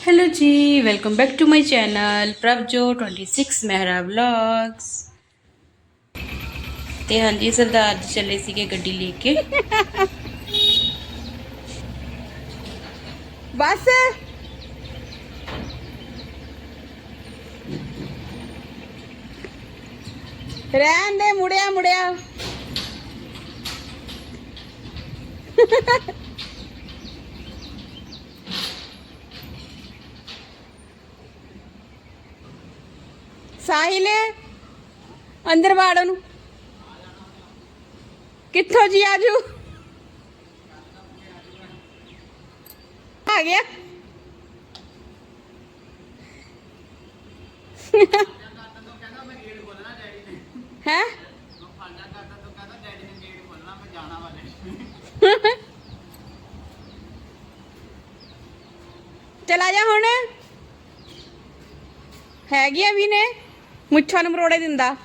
hello ji welcome back to my channel ਪ੍ਰਭਜੋ 26 Mehra vlogs ਤੇ ਹਾਂਜੀ ਸਰਦਾਰ ਜੀ ਚੱਲੇ ਸੀਗੇ ਗੱਡੀ ਲੈ ਕੇ ਬਸ ਰਹਿਣ ਦੇ ਮੁੜਿਆ ਮੁੜਿਆ ਸਾਹਿਲ ਅੰਦਰ ਵਾੜ ਉਹਨੂੰ। ਕਿੱਥੋਂ ਜੀ ਆਜੂ ਆ ਗਿਆ। ਹੈ? ਚਲਾ ਜਾ ਹੁਣ। ਹੈਗੀ ਆ ਵੀ ਨੇ। ਮੁੱਛਾਂ ਨੂੰ ਮਰੋੜੇ ਦਿੰਦਾ।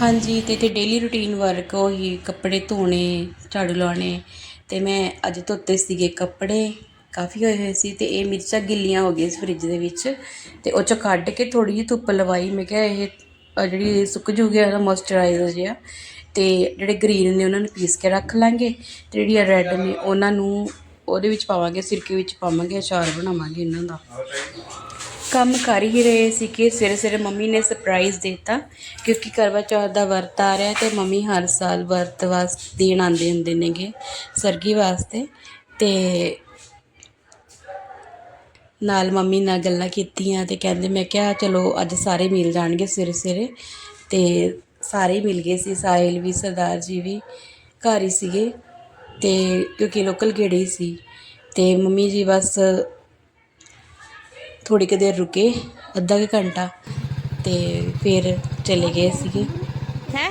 ਹਾਂਜੀ, ਤੇ ਤੇ ਡੇਲੀ ਰੁਟੀਨ ਵਰਕ ਉਹੀ ਕੱਪੜੇ ਧੋਣੇ, ਝਾੜੂ ਲਾਉਣੇ, ਤੇ ਮੈਂ ਅੱਜ ਧੋਤੇ ਸੀਗੇ ਕੱਪੜੇ, ਕਾਫੀ ਹੋਏ ਹੋਏ ਸੀ, ਤੇ ਇਹ ਮਿਰਚਾਂ ਗਿੱਲੀਆਂ ਹੋ ਗਈਆਂ ਸੀ ਫ੍ਰਿਜ ਦੇ ਵਿੱਚ, ਤੇ ਉਹ ਚੋਂ ਕੱਢ ਕੇ ਥੋੜੀ ਜਿਹੀ ਧੁੱਪ ਲਵਾਈ, ਮੈਂ ਕਿਹਾ ਇਹ ਜਿਹੜੀ ਸੁੱਕ ਜੂਗੀ, ਉਹਦਾ ਮੋਇਸਚਰਾਈਜ਼ਰ ਜਿਹਾ, ਤੇ ਜਿਹੜੇ ਗ੍ਰੀਨ ਨੇ ਉਹਨਾਂ ਨੂੰ ਪੀਸ ਕੇ ਰੱਖ ਲਾਂਗੇ, ਤੇ ਜਿਹੜੀਆਂ ਰੈੱਡ ਨੇ ਉਹਨਾਂ ਨੂੰ ਉਹਦੇ ਵਿੱਚ ਪਾਵਾਂਗੇ, ਸਿਰਕੇ ਵਿੱਚ ਪਾਵਾਂਗੇ, ਅਚਾਰ ਬਣਾਵਾਂਗੇ ਇਹਨਾਂ ਦਾ। ਕੰਮ ਕਰ ਹੀ ਰਹੇ ਸੀ ਕਿ ਸਵੇਰੇ ਸਵੇਰੇ ਮੰਮੀ ਨੇ ਸਰਪ੍ਰਾਈਜ਼ ਦਿੱਤਾ, ਕਿਉਂਕਿ ਕਰਵਾ ਚੌਥ ਦਾ ਵਰਤ ਆ ਰਿਹਾ ਤੇ ਮੰਮੀ ਹਰ ਸਾਲ ਵਰਤ ਵਾਸਤੇ ਦੇਣ ਆਉਂਦੇ ਹੁੰਦੇ ਨੇਗੇ ਸਰਗੀ ਵਾਸਤੇ ਤੇ ਨਾਲ ਮੰਮੀ ਨਾਲ ਗੱਲਾਂ ਕੀਤੀਆਂ ਤੇ ਕਹਿੰਦੇ, ਮੈਂ ਕਿਹਾ ਚਲੋ ਅੱਜ ਸਾਰੇ ਮਿਲ ਜਾਣਗੇ ਸਵੇਰੇ ਸਵੇਰੇ ਤੇ ਸਾਰੇ ਮਿਲ ਗਏ ਸੀ ਸਾਹਿਲ ਵੀ, ਸਰਦਾਰ ਜੀ ਵੀ ਘਰ ਹੀ ਸੀਗੇ। ਤੇ ਕਿਉਂਕਿ ਲੋਕਲ ਗੇੜੇ ਹੀ ਸੀ ਤੇ ਮੰਮੀ ਜੀ ਬਸ ਥੋੜੀ ਕੁ ਦੇਰ ਰੁਕੇ ਅੱਧਾ ਕੁ ਘੰਟਾ ਤੇ ਫਿਰ ਚਲੇ ਗਏ ਸੀਗੇ। ਹੈ?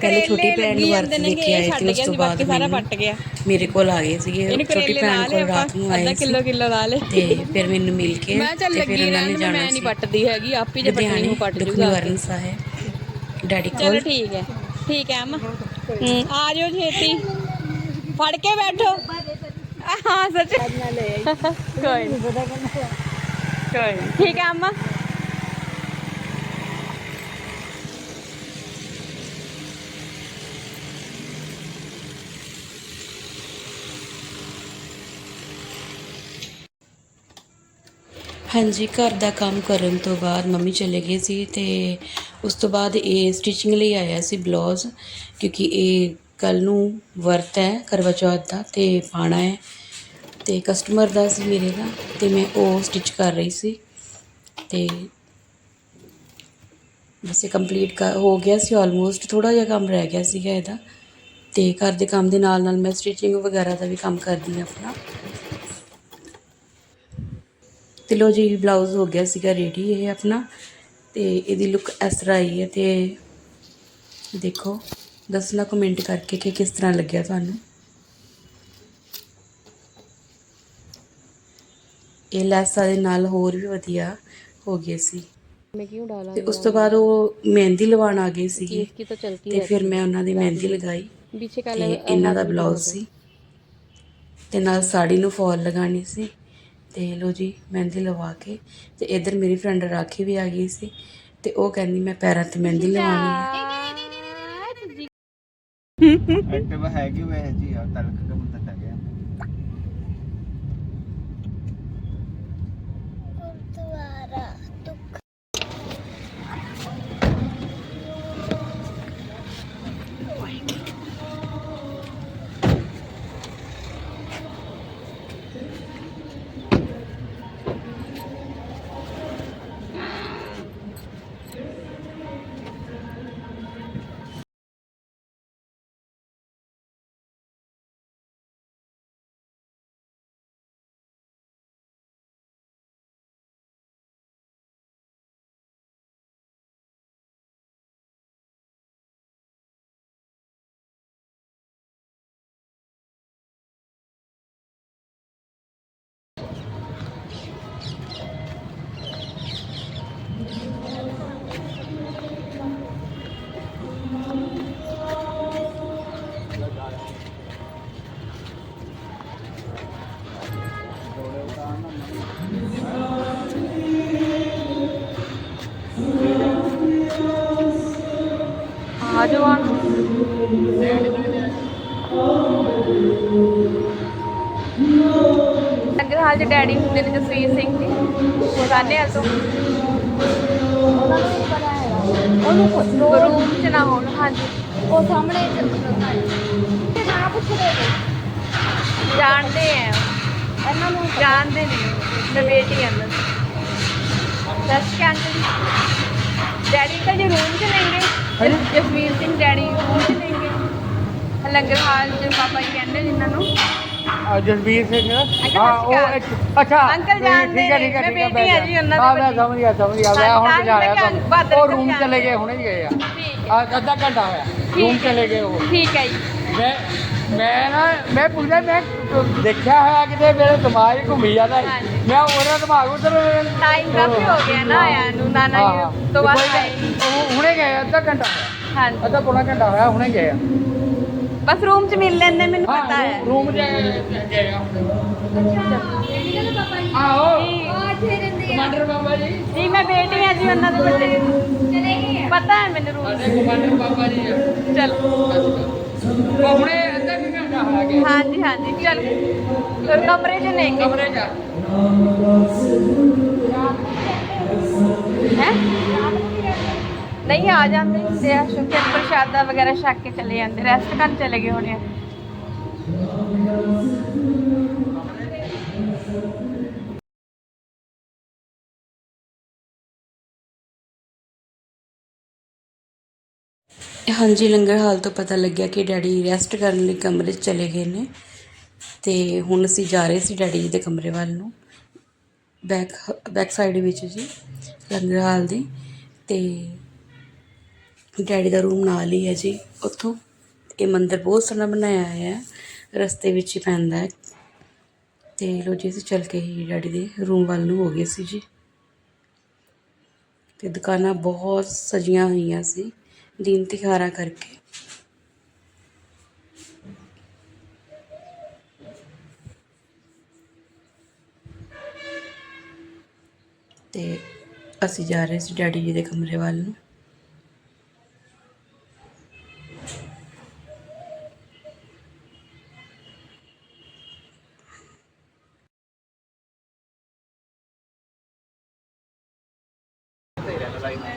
ਪਹਿਲੇ ਛੋਟੀ ਭੈਣ ਨੂੰ ਵਰਤ ਦੇ ਕੇ ਆਏ ਸੀ ਉਸ ਤੋਂ ਬਾਅਦ ਸਾਰਾ ਪੱਟ ਗਿਆ। ਮੇਰੇ ਕੋਲ ਆ ਗਏ ਸੀਗੇ ਛੋਟੀ ਲਾ ਭੈਣ ਕੋਲ ਰਾਤ ਨੂੰ ਅੱਧਾ ਆਏ ਸੀ। ਕਿਲੋ ਕਿਲੋ ਲਾ ਲੇ। ਤੇ ਫਿਰ ਮੈਨੂੰ ਮਿਲ ਕੇ ਮੈਂ ਚੱਲ ਤੇ ਲੱਗੀ ਨੇ ਰਹਿਣ ਜਾਣਾ ਮੈਂ ਨਹੀਂ ਪੱਟਦੀ ਹੈਗੀ ਆਪ ਹੀ ਜੇ ਪੱਟਣੀ ਨੂੰ ਪੱਟ ਜੂਗਾ ਨਿਵਾਰਨ ਸਾਹਿਬ ਡੈਡੀ ਚਲੋ ਠੀਕ ਹੈ ਠੀਕ ਹੈ ਅਮਾ। ਆ ਜਾਓ ਛੇਤੀ। ਫੜ ਕੇ ਬੈਠੋ ਹਾਂ, ਸੱਚ ਕੋਈ ਨੀ। ਕੋਈ ਨੀ। ਠੀਕ ਹੈ, ਅਮਾ ਹਾਂਜੀ, ਘਰ ਦਾ ਕੰਮ ਕਰਨ ਤੋਂ ਬਾਅਦ ਮੰਮੀ ਚਲੇ ਗਏ ਸੀ ਤੇ ਉਸ ਤੋਂ ਬਾਅਦ ਇਹ ਸਟਿਚਿੰਗ ਲਈ ਆਇਆ ਸੀ ਬਲਾਉਜ਼ ਕਿਉਂਕਿ ਇਹ ਕੱਲ੍ਹ ਨੂੰ ਵਰਤ ਹੈ ਕਰਵਾ ਚੌਥ ਦਾ ਅਤੇ ਪਾਉਣਾ ਹੈ ਅਤੇ ਕਸਟਮਰ ਦਾ ਸੀ ਮੇਰੇ ਦਾ ਅਤੇ ਮੈਂ ਉਹ ਸਟਿਚ ਕਰ ਰਹੀ ਸੀ ਤੇ ਵੈਸੇ ਕੰਪਲੀਟ ਕਰ ਹੋ ਗਿਆ ਸੀ ਆਲਮੋਸਟ ਥੋੜ੍ਹਾ ਜਿਹਾ ਕੰਮ ਰਹਿ ਗਿਆ ਸੀਗਾ ਇਹਦਾ ਅਤੇ ਘਰ ਦੇ ਕੰਮ ਦੇ ਨਾਲ ਨਾਲ ਮੈਂ ਸਟਿਚਿੰਗ ਵਗੈਰਾ ਦਾ ਵੀ ਕੰਮ ਕਰਦੀ ਹਾਂ ਆਪਣਾ। ਤੇ ਲੋ ਜੀ ਬਲਾਊਜ਼ ਹੋ ਗਿਆ ਸੀਗਾ ਰੈਡੀ ਇਹ ਆਪਣਾ ਤੇ ਇਹਦੀ ਲੁੱਕ ਇਸ ਤਰ੍ਹਾਂ ਆਈ ਹੈ ਤੇ ਦੇਖੋ। ਦੱਸਣਾ ਕਮੈਂਟ ਕਰਕੇ ਕਿ ਕਿਸ ਤਰ੍ਹਾਂ ਲੱਗਿਆ ਤੁਹਾਨੂੰ। ਇਹ ਲੈਸਾਂ ਦੇ ਨਾਲ ਹੋਰ ਵੀ ਵਧੀਆ ਹੋ ਗਏ ਸੀ। ਮੈਂ ਕਿਉਂ ਡਾਲਾ ਤੇ ਉਸ ਤੋਂ ਬਾਅਦ ਉਹ ਮਹਿੰਦੀ ਲਵਾਉਣ ਆ ਗਏ ਸੀ ਤੇ ਫਿਰ ਮੈਂ ਉਹਨਾਂ ਦੀ ਮਹਿੰਦੀ ਲਗਾਈ ਪਿੱਛੇ ਕਾਲੇ ਇਹਨਾਂ ਦਾ ਬਲਾਊਜ਼ ਸੀ। ਤੇ ਨਾਲ ਸਾੜੀ ਨੂੰ ਫੋਲ ਲਗਾਣੀ ਸੀ। ਤੇ ਲੋ ਜੀ ਮਹਿੰਦੀ ਲਵਾ ਕੇ ਤੇ ਇਧਰ ਮੇਰੀ ਫਰੈਂਡ ਰਾਖੀ ਵੀ ਆ ਗਈ ਸੀ। ਤੇ ਉਹ ਕਹਿੰਦੀ ਮੈਂ ਪੈਰਾਂ ਤੇ ਮਹਿੰਦੀ ਲਵਾਉਣੀ ਹੈ ਐਕਟਿਵ ਹੈਗੀ ਵੈਸੇ ਜੀ ਆ ਤਲਕ ਕੇ ਨੌਜਵਾਨ ਲੰਗਰ ਹਾਲ 'ਚ ਡੈਡੀ ਹੁੰਦੇ ਨੇ ਜਸਵੀਰ ਸਿੰਘ ਜੀ ਸਾਨੇ ਤੋਂ। ਉਹਨਾਂ ਨੂੰ ਵੀ ਪਤਾ ਹੈਗਾ? ਉਹਨੂੰ ਪੁੱਛ ਲਓ। ਰੂਮ 'ਚ ਨਾ ਹੋਣ ਹਾਂਜੀ। ਉਹ ਸਾਹਮਣੇ ਤੇ ਨਾ ਪੁੱਛ ਰਹੇ ਜਾਣਦੇ ਆ। ਇਹਨਾਂ ਨੂੰ ਜਾਣਦੇ ਨੇ। ਮੈਂ ਬੇਟੀ ਆ ਅੰਦਰ। ਸੱਚ ਕਹਿੰਦੇ ਡੈਡੀ ਤਾਂ ਜੇ ਰੂਮ 'ਚ ਲੈਂਗੇ ਜਸਵੀਰ ਸਿੰਘ ਡੈਡੀ ਲੈਂਗੇ ਲੰਗਰ ਹਾਲ 'ਚ ਪਾਪਾ ਜੀ ਕਹਿੰਦੇ ਜਿਨ੍ਹਾਂ ਨੂੰ। ਜਸਵੀਰ ਸਿੰਘ ਹਾਂ ਸਤਿ ਉਹ ਇੱਕ- ਅੱਛਾ ਅੰਕਲ ਜਾਣਦੇ ਠੀਕ ਹੈ ਠੀਕ ਹੈ ਨੇ, ਠੀਕ ਹੈ ਮੈਂ ਬੇਟੀ ਆ ਜੀ। ਉਹਨਾਂ ਦੀ ਹਾਂ ਮੈਂ। ਸਮਝ ਗਿਆ ਸਮਝ ਗਿਆ। ਮੈਂ ਹੁਣ ਤਾਂ ਹੀ ਪਛਾਣਿਆ ਮੈਂ ਕਿਹਾ ਤੁਹਾਨੂੰ ਬਹਾਦਰ ਉਹ ਰੂਮ ਜਾਣਦੇ। ਚਲੇ ਗਏ ਹੁਣੇ ਹੀ ਗਏ ਆ। ਠੀਕ ਹੈ। ਆ ਅੱਧਾ ਘੰਟਾ ਹੋਇਆ। ਰੂਮ ਚਲੇ ਗਏ ਉਹ। ਠੀਕ ਹੈ ਜੀ। ਮੈਂ ਮੈਂ ਨਾ ਮੈਂ ਪੁੱਛਦਾ ਮੈਂ ਦੇਖਿਆ ਹੋਇਆ ਕਿਤੇ ਮੇਰੇ ਦਿਮਾਗ 'ਚ ਘੁੰਮੀ ਜਾਂਦਾ ਸੀ। ਹਾਂਜੀ। ਮੈਂ ਉਹਦਾ ਦਿਮਾਗ ਉਧਰ ਟਾਈਮ ਕਾਫੀ ਹੋ ਗਿਆ ਨਾ ਆਇਆ ਨੂੰ ਨਾਨਾ ਜੀ ਤੋਂ ਬਾਅਦ ਆਏ। ਹੁਣੇ ਗਏ ਅੱਧਾ ਘੰਟਾ ਹੋਇਆ। ਹਾਂਜੀ। ਅੱਧਾ ਪੌਣਾ ਘੰਟਾ ਹੋਇਆ ਹੁਣੇ ਗਏ ਆ। ਬਸ ਰੂਮ 'ਚ ਮਿਲ ਲੈਂਦੇ ਮੈਨੂੰ ਪਤਾ ਹੈ। ਰੂਮ 'ਚ ਗਏ ਆ। ਪਾਪਾ ਜੀ। ਆਹੋ। ਜੀ। ਆ ਆ। ਕਮਾਂਡਰ ਬਾਬਾ ਜੀ। ਜੀ ਮੈਂ ਬੇਟੀ ਆ ਜੀ ਉਹਨਾਂ ਦੇ ਵੱਡੇ। ਚਲੇ ਗਏ ਆ। ਪਤਾ ਹੈ ਮੈਨੂੰ ਰੂਮ ਸਾਡੇ ਕਮਾਂਡਰ ਬਾਬਾ ਜੀ ਆ। ਚਲੋ। ਉਹ ਹੁਣੇ ਅੱਧਾ ਕੁ ਘੰਟਾ ਹੋਇਆ ਗਏ ਹਾਂਜੀ ਹਾਂਜੀ। ਚਲ ਕਮਰੇ 'ਚ ਲੈਂਗੇ ਕਮਰੇ 'ਚ ਆ। ਹੈ? ਨਹੀਂ ਆ ਜਾਂਦੇ ਹੁੰਦੇ ਆ ਸ਼ੁਕਰ ਪ੍ਰਸ਼ਾਦਾ ਵਗੈਰਾ ਛਕ ਕੇ ਚਲੇ ਜਾਂਦੇ ਰੈਸਟ ਕਰਨ ਚਲੇ ਗਏ ਹੋਣੇ ਆ। ਹਾਂਜੀ, ਲੰਗਰ ਹਾਲ ਤੋਂ ਪਤਾ ਲੱਗਿਆ ਕਿ ਡੈਡੀ ਰੈਸਟ ਕਰਨ ਲਈ ਕਮਰੇ 'ਚ ਚਲੇ ਗਏ ਨੇ ਤੇ ਹੁਣ ਅਸੀਂ ਜਾ ਰਹੇ ਸੀ ਡੈਡੀ ਜੀ ਦੇ ਕਮਰੇ ਵੱਲ ਨੂੰ ਬੈਕ ਬੈਕ ਸਾਈਡ ਵਿੱਚ ਜੀ, ਲੰਗਰ ਹਾਲ ਦੀ ਤੇ ਡੈਡੀ ਦਾ ਰੂਮ ਨਾਲ ਹੀ ਹੈ ਜੀ ਉੱਥੋਂ। ਇਹ ਮੰਦਿਰ ਬਹੁਤ ਸੋਹਣਾ ਬਣਾਇਆ ਹੋਇਆ ਹੈ, ਰਸਤੇ ਵਿੱਚ ਹੀ ਪੈਂਦਾ ਹੈ। ਤੇ ਲੋ ਜੀ, ਅਸੀਂ ਚੱਲ ਕੇ ਹੀ ਡੈਡੀ ਦੇ ਰੂਮ ਵੱਲ ਨੂੰ ਹੋ ਗਏ ਸੀ ਜੀ। ਤੇ ਦੁਕਾਨਾਂ ਬਹੁਤ ਸਜੀਆਂ ਹੋਈਆਂ ਸੀ। ਦਿਨ ਤਿਉਹਾਰਾਂ ਕਰਕੇ। ਤੇ ਅਸੀਂ ਜਾ ਰਹੇ ਸੀ ਡੈਡੀ ਜੀ ਦੇ ਕਮਰੇ ਵੱਲ ਨੂੰ। ਡੈਡੀ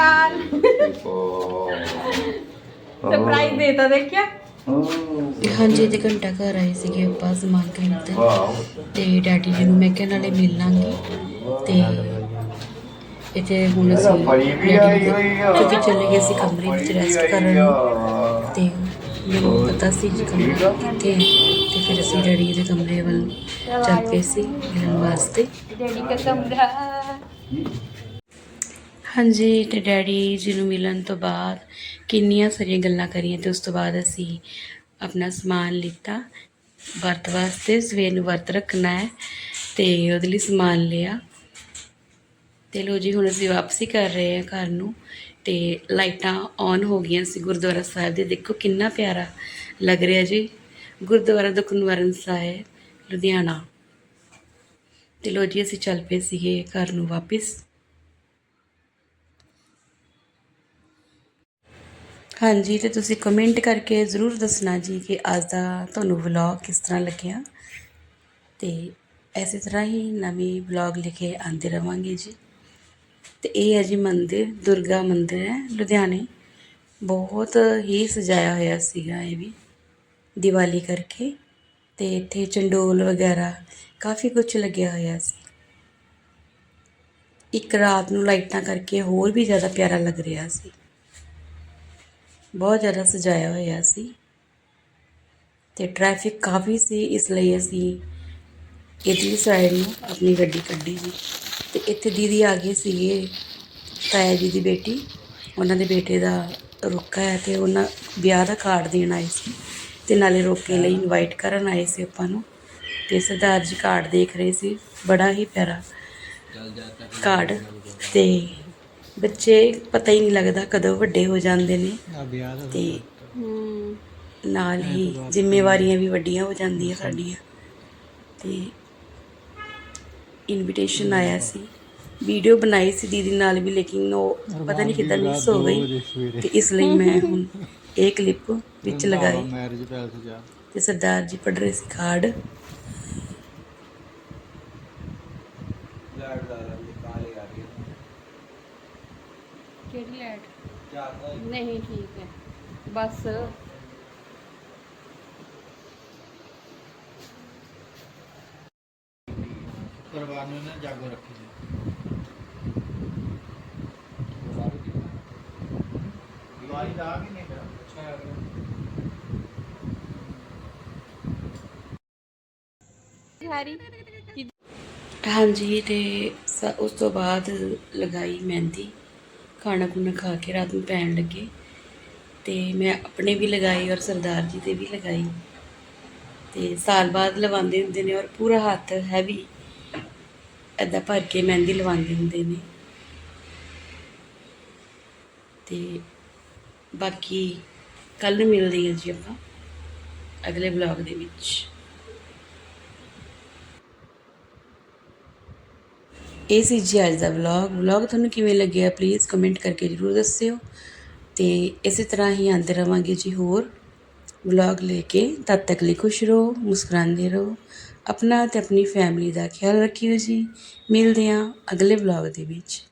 ਸ਼੍ਰੀ ਅਕਾਲ ਸਰਪ੍ਰਾਈਜ਼ ਦੇਤਾ ਦੇਖਿਆ ਹਾਂਜੀ ਤੇ ਘੰਟਾ ਘਰ ਆਏ ਸੀਗੇ ਆਪਾਂ ਸਮਾਨ ਖਰੀਦਣ। ਤੇ ਡੈਡੀ ਜੀ ਨੂੰ ਮੈਂ ਕਿਹਾ ਨਾਲੇ ਮਿਲ ਲਾਂਗੇ। ਤੇ ਇੱਥੇ ਹੁਣ ਅਸੀਂ ਡੈਡੀ ਕਿਉਂਕਿ ਚਲੇ ਗਏ ਸੀ ਕਮਰੇ ਵਿੱਚ ਰੈਸਟ ਕਰਨ। ਨੂੰ ਤੇ ਮੈਨੂੰ ਪਤਾ ਸੀ ਜੀ ਕਮਰਾ ਕਿੱਥੇ ਹੈ ਤੇ ਫਿਰ ਅਸੀਂ ਡੈਡੀ ਦੇ ਕਮਰੇ ਵੱਲ ਚੱਲ ਪਏ ਸੀ ਮਿਲਣ ਵਾਸਤੇ। ਡੈਡੀ ਦਾ। ਕਮਰਾ ਹਾਂਜੀ, ਤੇ ਡੈਡੀ ਜੀ ਨੂੰ ਮਿਲਣ ਤੋਂ ਬਾਅਦ ਕਿੰਨੀਆਂ ਸਾਰੀਆਂ ਗੱਲਾਂ ਕਰੀਆਂ ਤੇ ਉਸ ਤੋਂ ਬਾਅਦ ਅਸੀਂ ਆਪਣਾ ਸਮਾਨ ਲਿੱਤਾ। ਵਰਤ ਵਾਸਤੇ ਸਵੇਰ ਨੂੰ ਵਰਤ ਰੱਖਣਾ ਹੈ ਤੇ ਉਹਦੇ ਲਈ ਸਮਾਨ ਲਿਆ। ਤੇ ਲੋ ਜੀ, ਹੁਣ ਅਸੀਂ ਵਾਪਸੀ ਕਰ ਰਹੇ ਹਾਂ ਘਰ ਨੂੰ ਤੇ ਲਾਈਟਾਂ ਔਨ ਹੋ ਗਈਆਂ ਸੀ ਗੁਰਦੁਆਰਾ ਸਾਹਿਬ ਦੇ। ਦੇਖੋ ਕਿੰਨਾ ਪਿਆਰਾ ਲੱਗ ਰਿਹਾ ਜੀ। ਗੁਰਦੁਆਰਾ ਦੁਖਨਿਵਾਰਨ ਸਾਹਿਬ, ਲੁਧਿਆਣਾ। ਤੇ ਲੋ ਜੀ, ਅਸੀਂ ਚੱਲ ਪਏ ਸੀਗੇ ਘਰ ਨੂੰ ਵਾਪਿਸ। ਹਾਂਜੀ, ਤੇ ਤੁਸੀਂ ਕਮੈਂਟ ਕਰਕੇ ਜ਼ਰੂਰ ਦੱਸਣਾ ਜੀ ਕਿ ਅੱਜ ਦਾ ਤੁਹਾਨੂੰ ਵਲੌਗ ਕਿਸ ਤਰ੍ਹਾਂ ਲੱਗਿਆ। ਤੇ ਐਸੇ ਤਰ੍ਹਾਂ ਹੀ ਨਵੀਂ ਵਲੌਗ ਲਿਖੇ ਕੇ ਆਉਂਦੇ ਰਵਾਂਗੇ ਜੀ। ਤੇ ਇਹ ਹੈ ਜੀ ਮੰਦਿਰ, ਦੁਰਗਾ ਮੰਦਿਰ ਹੈ ਲੁਧਿਆਣੇ। ਬਹੁਤ ਹੀ ਸਜਾਇਆ ਹੋਇਆ ਸੀਗਾ ਇਹ ਵੀ, ਦੀਵਾਲੀ ਕਰਕੇ। ਤੇ ਇੱਥੇ ਚੰਡੋਲ ਵਗੈਰਾ ਕਾਫੀ ਕੁਝ ਲੱਗਿਆ ਹੋਇਆ ਸੀ। ਇੱਕ ਰਾਤ ਨੂੰ ਲਾਈਟਾਂ ਕਰਕੇ ਹੋਰ ਵੀ ਜ਼ਿਆਦਾ ਪਿਆਰਾ ਲੱਗ ਰਿਹਾ ਸੀ। ਬਹੁਤ ਜ਼ਿਆਦਾ ਸਜਾਇਆ ਹੋਇਆ ਸੀ। ਤੇ ਟ੍ਰੈਫਿਕ ਕਾਫੀ ਸੀ, ਇਸ ਲਈ ਅਸੀਂ ਇਧਰਲੀ ਸਾਈਡ ਨੂੰ ਆਪਣੀ ਗੱਡੀ ਕੱਢੀ ਸੀ। ਤੇ ਇੱਥੇ ਦੀਦੀ ਆ ਗਏ ਸੀਗੇ, ਤਾਇਆ ਜੀ ਦੀ ਬੇਟੀ। ਉਹਨਾਂ ਦੇ ਬੇਟੇ ਦਾ ਰੁੱਕਾ ਹੈ ਤੇ ਉਹਨਾਂ ਵਿਆਹ ਦਾ ਕਾਰਡ ਦੇਣ ਆਏ ਸੀ। ਤੇ ਨਾਲੇ ਰੋਕੇ ਲਈ ਇਨਵਾਈਟ ਕਰਨ ਆਏ ਸੀ ਆਪਾਂ ਨੂੰ। ਤੇ ਸਰਦਾਰ ਜੀ ਕਾਰਡ ਦੇਖ ਰਹੇ ਸੀ, ਬੜਾ ਹੀ ਪਿਆਰਾ ਕਾਰਡ ਤੇ ਬੱਚੇ ਪਤਾ ਹੀ ਨਹੀਂ ਲੱਗਦਾ ਕਦੋਂ ਵੱਡੇ ਹੋ ਜਾਂਦੇ ਨੇ। ਤੇ ਨਾਲ ਹੀ ਜ਼ਿੰਮੇਵਾਰੀਆਂ ਵੀ ਵੱਡੀਆਂ ਹੋ ਜਾਂਦੀਆਂ ਸਾਡੀਆਂ। ਤੇ ਇਨਵੀਟੇਸ਼ਨ ਆਇਆ ਸੀ। ਵੀਡੀਓ ਬਣਾਈ ਸੀ ਦੀਦੀ ਨਾਲ ਵੀ ਲੇਕਿਨ ਉਹ ਪਤਾ ਨਹੀਂ ਕਿੱਦਾਂ ਮਿਸ ਹੋ ਗਈ। ਤੇ ਇਸ ਲਈ ਮੈਂ ਹੁਣ ਇਹ ਕਲਿੱਪ ਵਿੱਚ ਲਗਾਈ। ਮੈਰਿਜ ਪੈਲਸ ਜਾ ਤੇ ਸਰਦਾਰ ਜੀ ਪੜ੍ਹ ਰਹੇ ਸੀ ਕਾਰਡ ਕਿਹੜੀ ਲਾਈਟ ਨਹੀਂ ਠੀਕ ਹੈ। ਬਸ। ਪਰਿਵਾਰ ਨੂੰ ਇਹਨਾਂ ਜਾਗੋ ਰੱਖੀ ਸੀ ਦੀਵਾਲੀ ਦਾ ਆ ਕਿ ਨਹੀਂ ਮੇਰਾ ਅੱਛਾ ਹੈਰੀ ਹਾਂਜੀ ਤੇ ਸ- ਉਸ ਤੋਂ ਬਾਅਦ ਲਗਾਈ ਮਹਿੰਦੀ। ਖਾਣਾ ਖੁਣਾ ਖਾ ਕੇ ਰਾਤ ਨੂੰ ਪੈਣ ਲੱਗੇ ਤੇ ਮੈਂ ਆਪਣੇ ਵੀ ਲਗਾਈ ਔਰ ਸਰਦਾਰ ਜੀ ਦੇ ਵੀ ਲਗਾਈ। ਤੇ ਸਾਲ ਬਾਅਦ ਲਵਾਉਂਦੇ ਹੁੰਦੇ ਨੇ ਔਰ ਪੂਰਾ ਹੱਥ ਹੈਵੀ ਐਦਾਂ ਭਰ ਕੇ ਮਹਿੰਦੀ ਲਵਾਉਂਦੇ ਹੁੰਦੇ ਨੇ। ਤੇ ਬਾਕੀ ਕੱਲ ਨੂੰ ਮਿਲਦੇ ਹਾਂ ਜੀ ਆਪਾਂ ਅਗਲੇ ਵਲੌਗ ਦੇ ਵਿੱਚ। ਇਹ ਸੀ ਜੀ ਅੱਜ ਦਾ ਵਲੌਗ ਵਲੌਗ ਤੁਹਾਨੂੰ ਕਿਵੇਂ ਲੱਗਿਆ ਪਲੀਜ਼ ਕਮੈਂਟ ਕਰਕੇ ਜਰੂਰ ਦੱਸਿਓ। ਤੇ ਇਸੇ ਤਰ੍ਹਾਂ ਹੀ ਆਉਂਦੇ ਰਵਾਂਗੇ ਜੀ ਹੋਰ ਵਲੌਗ ਲੈ ਕੇ। ਤਦ ਤੱਕ ਲਈ ਖੁਸ਼ ਰਹੋ, ਮੁਸਕਰਾਉਂਦੇ ਰਹੋ। ਆਪਣਾ ਤੇ ਆਪਣੀ ਫੈਮਿਲੀ ਦਾ ਖਿਆਲ ਰੱਖਿਓ ਜੀ। ਮਿਲਦੇ ਹਾਂ ਅਗਲੇ ਵਲੌਗ ਦੇ ਵਿੱਚ।